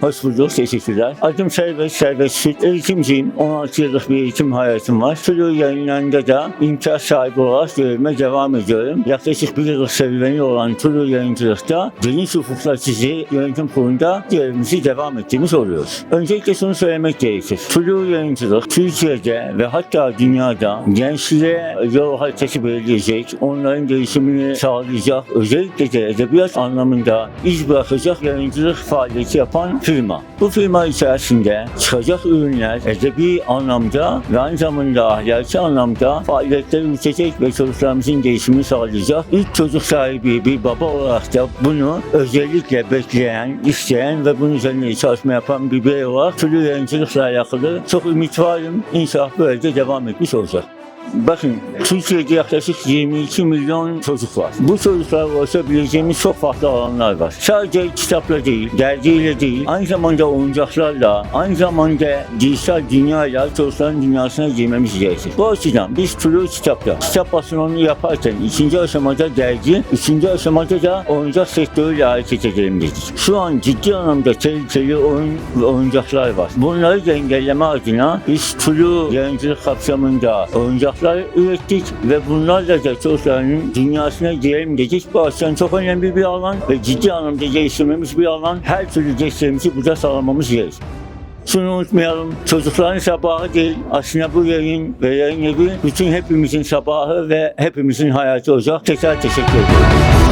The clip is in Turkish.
Hoş bulduk, teşekkürler. Adım Serbest, Serbest. Eğitimciyim. 16 yıllık bir eğitim hayatım var. Tulu yayınlarında da imtiyaz sahibi olarak görevime devam ediyorum. Yaklaşık bir yıllık serüveni olan Tulu yayıncılıkta geniş ufuklar çizi yönetim kurulunda görevimizi devam ettiğimiz oluyoruz. Öncelikle şunu söylemek gerekir. Tulu yayıncılık Türkiye'de ve hatta dünyada gençliğe yol haritası belirleyecek, onların gelişimini sağlayacak, özellikle de edebiyat anlamında iz bırakacak yayıncılık faaliyeti yapan firma. Bu firma içerisinde çıkacak ürünler edebi anlamda ve aynı zamanda ahlaki anlamda faaliyetler yürütecek ve çocuklarımızın gelişimini sağlayacak. İlk çocuk sahibi bir baba olarak da bunu özellikle bekleyen, isteyen ve bunun üzerine çalışma yapan bir birey olarak türlü yayıncılıkla alakalı çok ümit varım. İnşallah böyle de devam etmiş olacak. Bakın Türkiye'de yaklaşık 22 milyon çocuk var. Bu çocuklara ulaşabileceğimiz çok farklı alanlar var. Sadece kitapla değil, dergiyle değil, aynı zamanda oyuncaklarla, aynı zamanda dijital dünyayla çocukların dünyasına girmemiz gerekir. Bu açıdan biz türlü kitapla, kitap basımını yaparken ikinci aşamada dergi, üçüncü aşamada da oyuncak sektörüyle hareket edelim dedik. Şu an ciddi anlamda tehlikeli oyun ve oyuncaklar var. Bunları da engelleme adına biz Tulu yayıncılık kapsamında oyuncaklar ürettik ve bunlarla da çocukların dünyasına girelim dedik. Bu açıdan çok önemli bir alan ve ciddi anlamda geliştirmemiz bir alan. Her türlü desteğimizi burada sağlamamız gerekir. Şunu unutmayalım, çocukların sabahı değil, aslında bu yayın ve yayın evi bütün hepimizin sabahı ve hepimizin hayatı olacak. Tekrar teşekkür ederim.